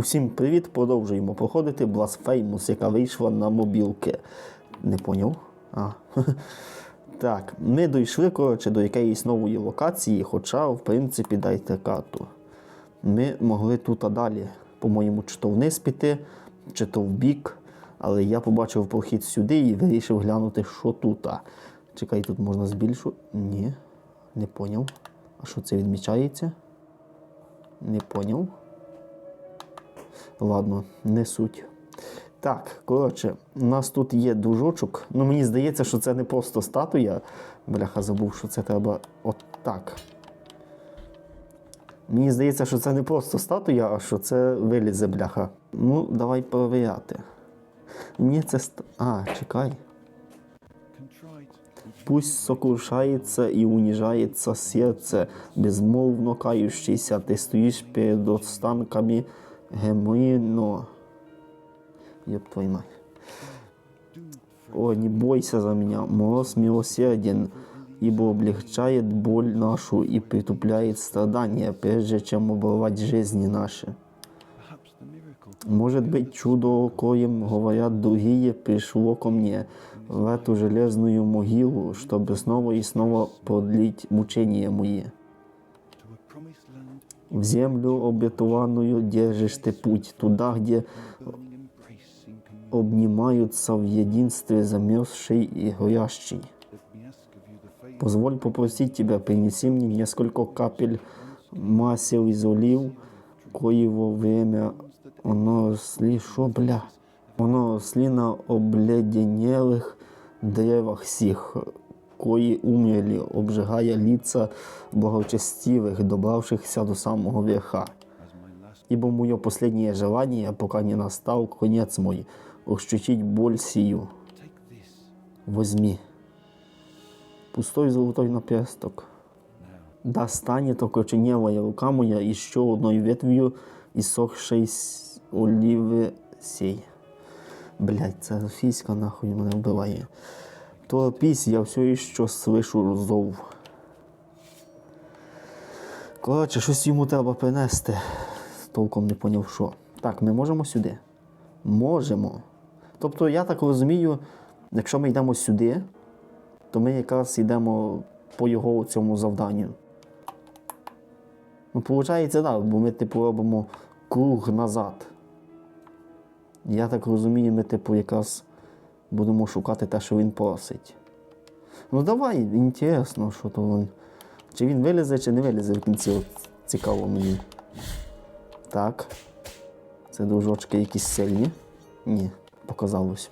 Усім привіт! Продовжуємо проходити Blasphemous, яка вийшла на мобілки. Не поняв? А. Так, ми дійшли, коротше, до якоїсь нової локації, хоча, в принципі, дайте карту. Ми могли тут а далі, по-моєму, чи то вниз піти, чи то в бік. Але я побачив прохід сюди і вирішив глянути, що тут. Чекай, тут можна збільшувати. Ні, не поняв. А що це відмічається? Не поняв. Ладно, не суть. Так, коротше, у нас тут є дужочок. Ну, мені здається, що це не просто статуя. Бляха, забув, що це треба от так. Мені здається, що це не просто статуя, а що це вилізе бляха. Ну, давай перевіряти. Ні, це ст... А, чекай. Пусть сокрушается и унижается сердце, безмолвно кающийся, ты стоишь перед останками гемоино. Ёб твою мать. О, не бойся за меня, мороз милосерден, ибо облегчает боль нашу и притупляет страдания, прежде чем оборвать жизни наши. Может быть, чудо, о коем говорят другие, пришло ко мне в эту железную могилу, чтобы снова и снова продлить мучения мои. В землю обетованную держишь ты путь, туда, где обнимаются в единстве замерзший и горящий. Позволь попросить тебя, принеси мне несколько капель масел из олив, коего время оно росли, шо, бля? Оно росли на обледенелых древах сих, кои умерли, обжигая лица благочестивых, добравшихся до самого верха. Ибо мое последнее желание, пока не настал конец мой, ощутить боль сию. Возьми. Пустой золотой наперсток. Да станет окоченелая рука моя еще одной ветвью иссохшей оливы сей. Блять, це російська нахуй мене вбиває. Торопись, я все ще слышу зов. Коротше, щось йому треба принести. Толком не поняв, що. Так, ми можемо сюди? Можемо. Тобто, я так розумію, якщо ми йдемо сюди, то ми якраз йдемо по його цьому завданню. Ну, виходить, так, да, бо ми, типу, робимо круг назад. Я так розумію, ми, типу, якраз будемо шукати те, що він просить. Ну давай, інтересно, що то він. Чи він вилізе, чи не вилізе в кінці. Цікаво мені. Так. Це дружочки якісь сильні. Ні, показалось.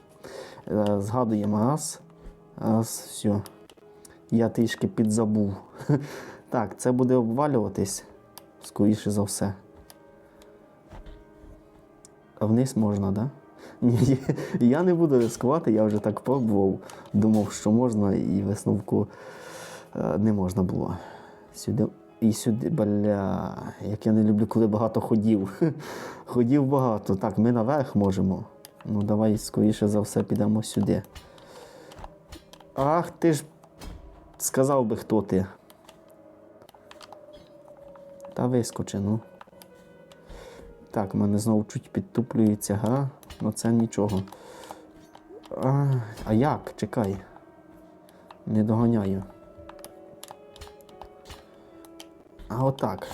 Е, Згадуємо раз. Раз, все. Я трішки підзабув. Так, це буде обвалюватись, скоріше за все. А вниз можна, да? Я не буду ризикувати, я вже так пробував. Думав, що можна, і висновку е, не можна було. Сюди і сюди, бля. Як я не люблю, коли багато ходів. Ходів багато. Так, ми наверх можемо. Ну, давай, скоріше за все, підемо сюди. Ах, ти ж сказав би, хто ти. Та вискочи, ну. Так, в мене знову чуть підтуплюється гра, ну це нічого. А, а як? Чекай. Не доганяю. А отак.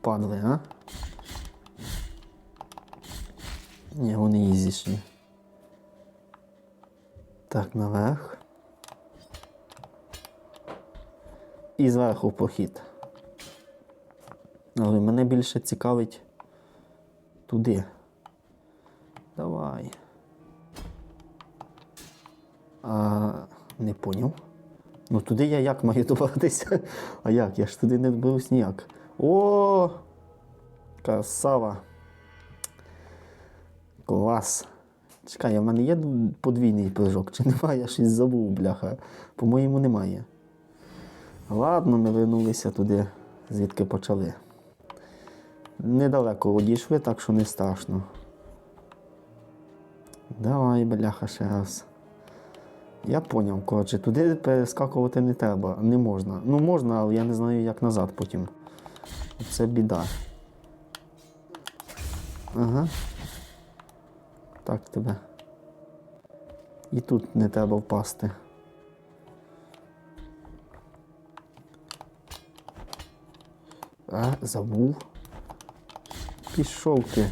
Падли, а? Ні, вони ізішні. Так, наверх. І зверху похід. Але мене більше цікавить туди. Давай. А, не поняв. Ну туди я як маю добратися? А як? Я ж туди не доберусь ніяк. О! Красава. Клас. Чекай, а в мене є подвійний прыжок, чи немає? Я щось забув, бляха. По-моєму, немає. Ладно, ми вернулися туди, звідки почали. Недалеко одійшли, так що не страшно. Давай, бляха, ще раз. Я поняв, коротше, туди перескакувати не треба, не можна. Ну можна, але я не знаю, як назад потім. Це біда. Ага. Так тебе. І тут не треба впасти. А, забув. Пішов ти.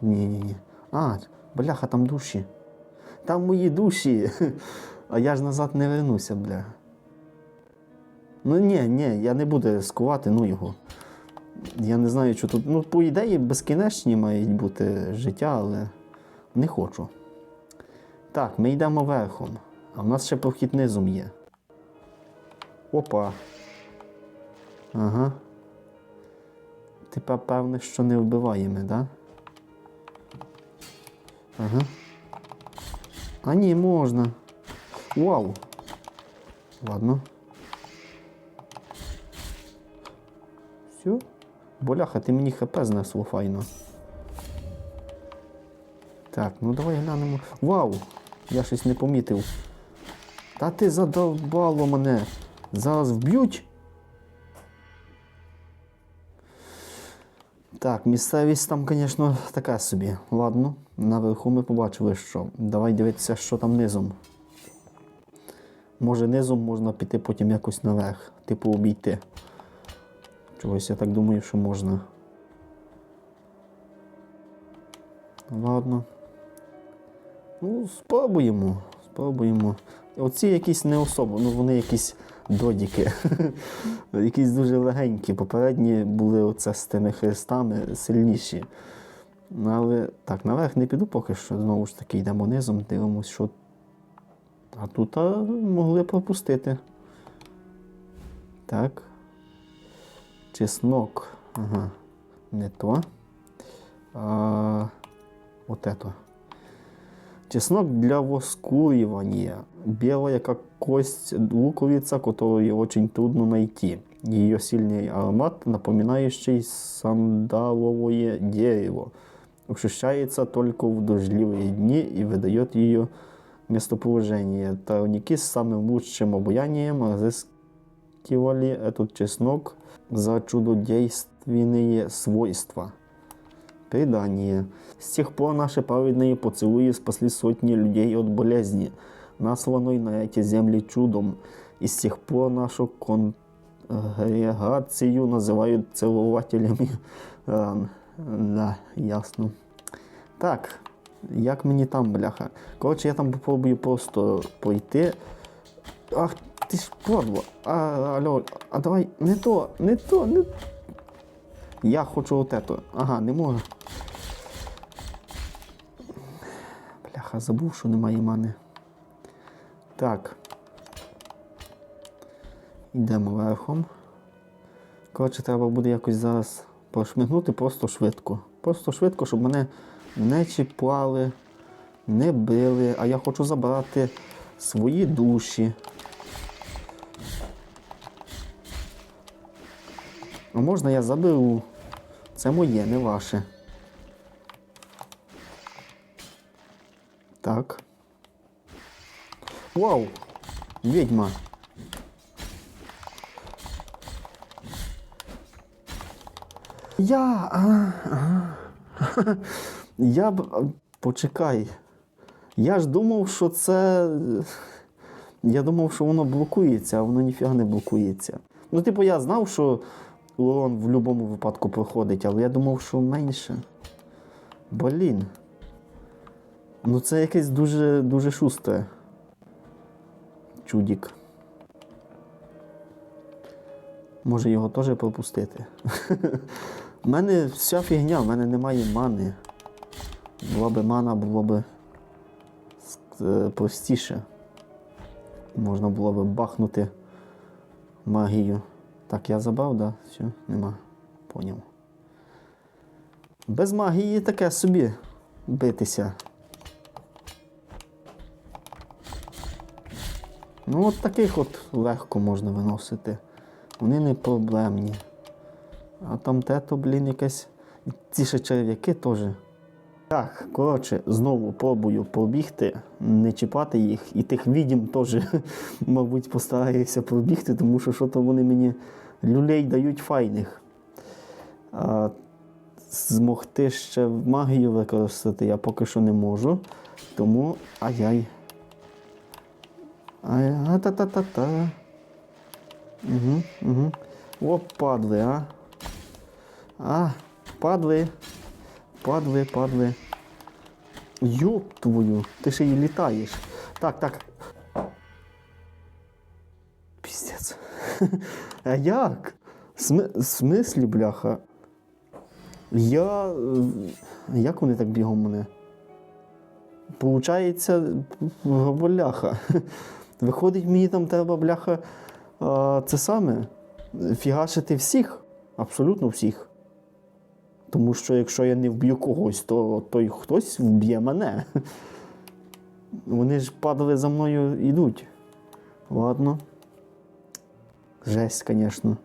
Так, ні, ні, ні. А, бляха, там душі. Там мої душі. А я ж назад не вернуся, бля. Ну ні, ні, я не буду рискувати, ну його. Я не знаю, що тут. Ну, по ідеї, безкінечні мають бути життя, але не хочу. Так, ми йдемо верхом. А в нас ще прохід низом є. Опа. Ага. Тепер певне, що не вбиваємо, так? Да? Ага. А ні, можна. Вау. Ладно. Все. Боляха, ти мені хп знесло файно. Так, ну давай глянемо. Вау! Я щось не помітив. Та ти задовбало мене. Зараз вб'ють. Так, місцевість там, звісно, така собі. Ладно, наверху ми побачили, що. Давай дивитися, що там низом. Може, низом можна піти потім якось наверх, типу обійти. Чогось я так думаю, що можна. Ладно. Ну, спробуємо. Спробуємо. Оці якісь не особо, ну вони якісь додіки. якісь дуже легенькі. Попередні були оце з тими хрестами сильніші. Але так, наверх не піду поки що. Знову ж таки, йдемо низом, дивимось, що. А тут а, могли пропустити. Так. Чеснок. Ага. Не то. А, вот это. Чеснок для воскуривания. Белая, как кость луковица, которую очень трудно найти. Ее сильный аромат, напоминающий сандаловое дерево, ощущается только в дождливые дни и выдает ее местоположение. Травники с самым лучшим обаянием разыскивали этот чеснок за чудодейственные свойства. Предание. С тех пор наши праведные поцелуи спасли сотни людей от болезни, насланной на эти земли чудом. И с тех пор нашу конгрегацию называют целователями ран. Да, ясно. Так, як мені там, бляха? Коротше, я там попробую просто пройти. Ах, ти ж падла. А, алло, а давай, не то, не то, не Я хочу от это. Ага, не можу. Бляха, забув, що немає мани. Так. Йдемо верхом. Коротше, треба буде якось зараз прошмигнути просто швидко. Просто швидко, щоб мене не чіпляли, не били, а я хочу забрати свої душі. А можна я заберу? Це моє, не ваше. Так. Вау! Відьма. Я. А, а. Я б. Почекай. Я ж думав, що це. Я думав, що воно блокується, а воно ніфіга не блокується. Ну, типу, я знав, що урон в будь-якому випадку проходить, але я думав, що менше. Блін. Ну це якесь дуже дуже шустре. Чудік. Може його теж пропустити. У мене вся фігня, в мене немає мани. Була би мана, було б е, простіше. Можна було б бахнути магію. Так, я забрав, да? Все, нема. Поняв. Без магії таке собі битися. Ну, от таких от легко можна виносити. Вони не проблемні. А там те, то, блін, якесь. Ці ще черв'яки теж. Так, коротше, знову пробую побігти, не чіпати їх. І тих відім теж, мабуть, постараюся пробігти, тому що що-то вони мені люлей дають файних. А, змогти ще магію використати я поки що не можу. Тому ай-яй. Ай-та-та-та-та. Угу, угу. О, падли, а. А, падли. Падли, падли. Йоп твою, ти ще й літаєш. Так, так. Піздець. А як? Сми... Смислі, бляха? Я. е, Як вони так бігом мене? Получається, бляха. Виходить, мені там треба, бляха, це саме. Фігашити всіх, абсолютно всіх. Тому що якщо я не вб'ю когось, то той хтось вб'є мене. Вони ж падали за мною йдуть. Ладно. Жесть, звісно.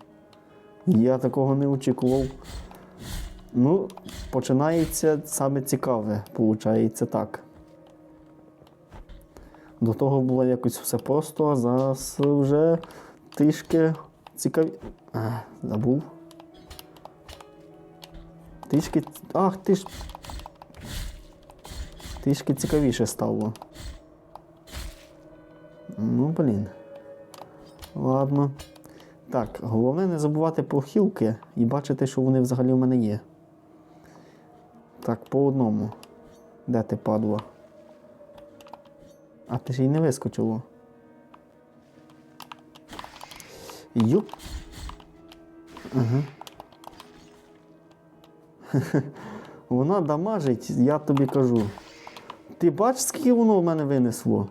Я такого не очікував. Ну, починається саме цікаве, виходить так. До того було якось все просто, а зараз вже трішки цікаві. А, забув. Трішки. Ах, ти ж. Трішки цікавіше стало. Ну, блін. Ладно. Так, головне не забувати про хілки і бачити, що вони взагалі в мене є. Так, по одному. Де ти падла? А ти ж й не вискочило. Юп. Ага. Вона дамажить, я тобі кажу. Ти бачиш, скільки воно в мене винесло?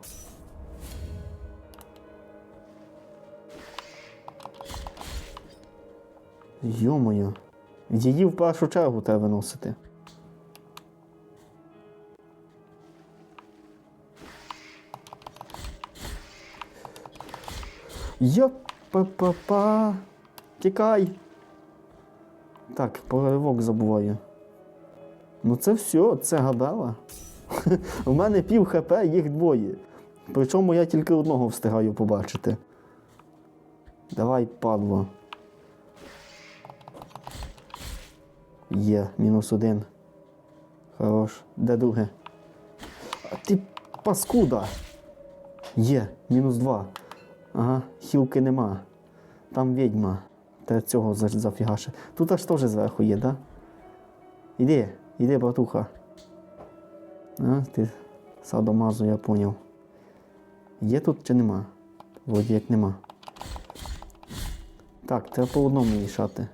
Йо-моє. Її в першу чергу треба виносити. Йоп-па-па-па. Тікай. Так, поривок забуваю. Ну це все, це гадала. У мене пів ХП, їх двоє. Причому я тільки одного встигаю побачити. Давай, падло. Є, мінус один. Хорош. Де друге? А ти паскуда. Є, мінус два. Ага, хілки нема. Там відьма. Та цього зафігаше. Тут аж теж зверху є, да? Іди, іди, братуха. А, ти садомазу, я поняв. Є тут чи нема? Вроді як нема. Так, треба по одному рішати.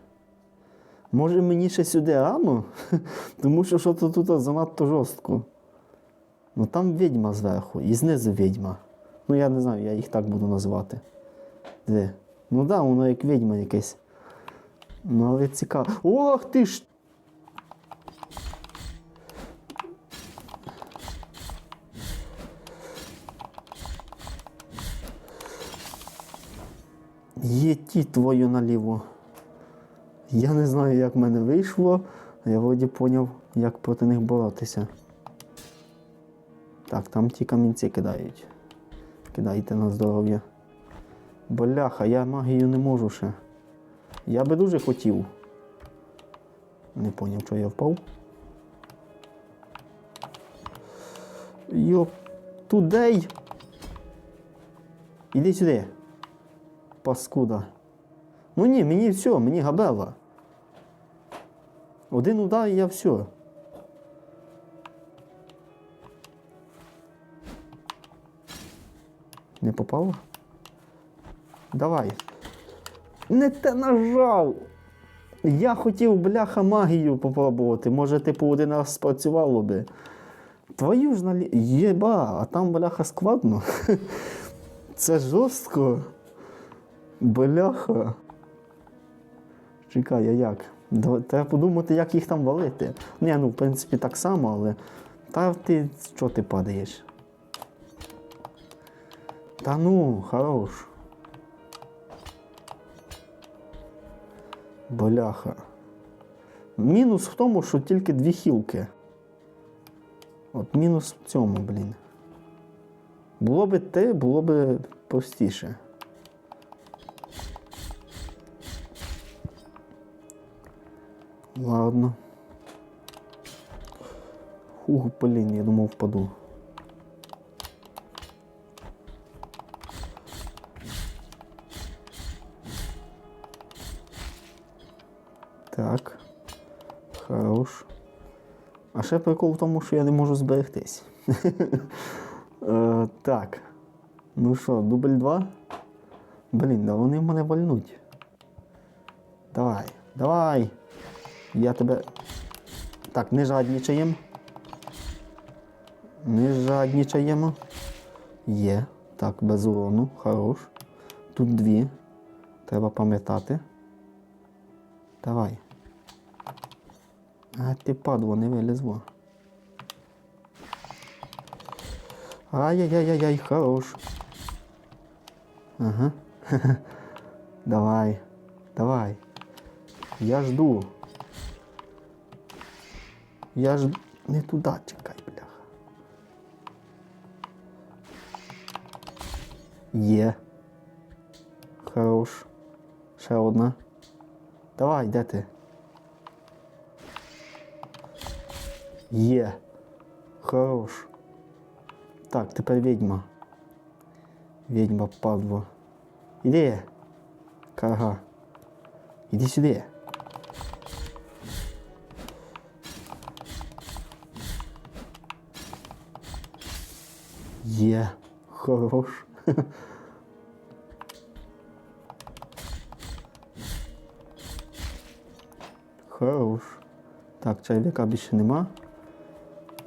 Може мені ще сюди рано? Тому що що то тут занадто жорстко. Ну там відьма зверху і знизу відьма. Ну я не знаю, я їх так буду називати. Диви. Ну да, воно як відьма якесь. Ну, але цікаво. Ох ти ж! Єті твою наліво. Я не знаю, як в мене вийшло, а я вроді поняв, як проти них боротися. Так, там ті камінці кидають. Кидайте на здоров'я. Бляха, я магію не можу ще. Я би дуже хотів. Не поняв, що я впав. Йоп, тудей. Іди сюди. Паскуда. Ну ні, мені все, мені габела. Один удар і я все. Не попало? Давай. Не те нажав. Я хотів, бляха, магію попробувати. Може, типу, один раз спрацювало би. Твою ж налі. Єба, а там, бляха, складно. Це жорстко. Бляха. Чекай, а як? Треба подумати, як їх там валити. Ні, ну, в принципі, так само, але. Та ти що ти падаєш? Та ну, хорош. Бляха. Мінус в тому, що тільки дві хілки. От мінус в цьому, блін. Було би те, було би простіше. Ладно. Ух, блін, я думав впаду. Так. Хорош. А ще прикол в тому, що я не можу зберегтись. Е, так. Ну що, дубль 2? Блін, да вони мене вальнуть. Давай, давай. Я тебе. Так, не жаднічаємо. Не жаднічаємо. Є. Так, без урону. Хорош. Тут дві. Треба пам'ятати. Давай. А ти падло, не вилізло. Ай-яй-яй-яй, хорош. Ага. Давай. Давай. Я жду. Я ж не туди чекай, бляха. Є. Хорош. Ще одна. Давай, де ти? Є. Хорош. Так, тепер відьма. Відьма падло. Іди. Карга. Іди сюди. Є. Хорош. Хорош. Так, чайника більше нема.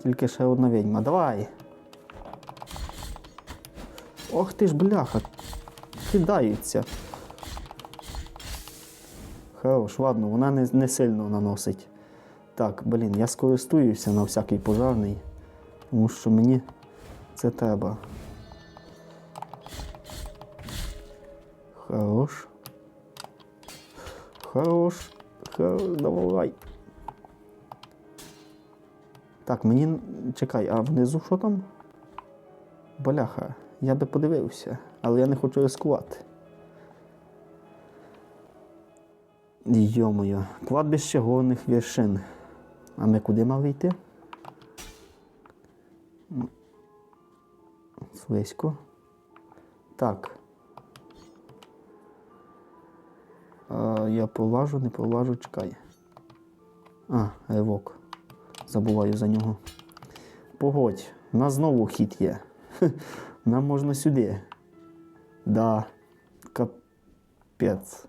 Тільки ще одна відьма. Давай. Ох ти ж бляха. Кидаються. Хорош, ладно, вона не, не сильно наносить. Так, блін, я скористуюся на всякий пожарний, тому що мені це треба. Хорош. Хорош. Хорош, давай. Так, мені. Чекай, а внизу що там? Бляха, я би подивився, але я не хочу рискувати. Йомою, кладбище горних вершин. А ми куди мали йти? М. Слизько. Так. А, я полажу, не полажу, чекай. А, ривок. Забуваю за нього. Погодь, у нас знову хід є. Нам можна сюди. Да. Капець.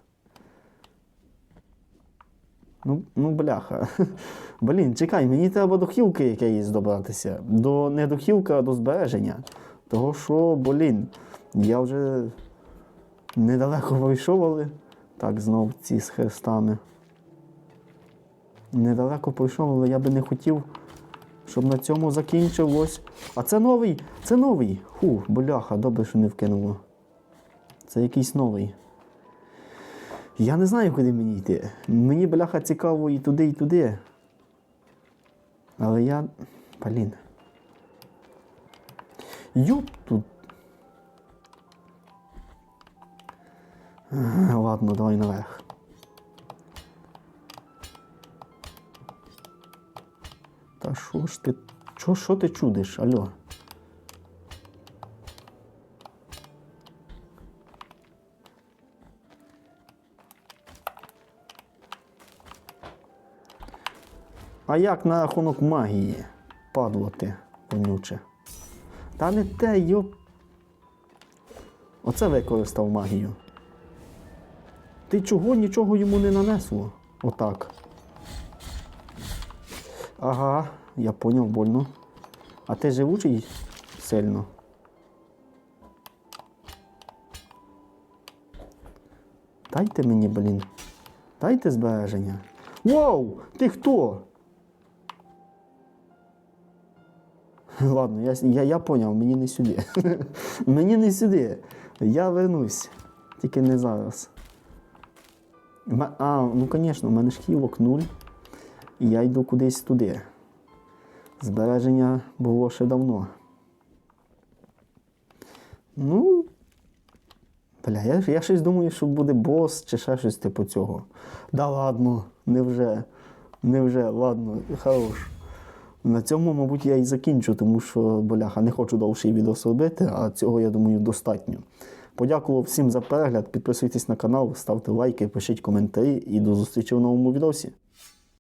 Ну, ну бляха. Блін, чекай, мені треба до хілки якоїсь добратися. До, не до хілка, а до збереження. Того що, блін, я вже недалеко пройшов, але. Так, знов ці з хрестами. Недалеко пройшов, але я би не хотів, щоб на цьому закінчилось. А це новий! Це новий! Ху, бляха, добре, що не вкинуло. Це якийсь новий. Я не знаю, куди мені йти. Мені бляха цікаво і туди, і туди. Але я. Блін. Йоп тут. Ладно, давай наверх. Та що ж ти. Що, що ти чудиш? Алло? А як на рахунок магії? Падло ти, вонюче. Та не те, йоп. Оце використав магію. Ти чого нічого йому не нанесло? Отак. Ага, я поняв, больно. А ти живучий сильно. Дайте мені, блін. Дайте збереження. Воу! Ти хто? Ладно, я, я, я поняв, мені не сюди. мені не сюди. Я вернусь. Тільки не зараз. А, ну звісно, у мене ж хілок нуль. Я йду кудись туди. Збереження було ще давно. Ну, бля, я, я щось думаю, що буде бос чи ще щось типу цього. Да ладно, невже, невже, ладно, хорош. На цьому, мабуть, я і закінчу, тому що, бляха, не хочу довший відео робити, а цього, я думаю, достатньо. Подякував всім за перегляд. Підписуйтесь на канал, ставте лайки, пишіть коментарі і до зустрічі в новому відосі.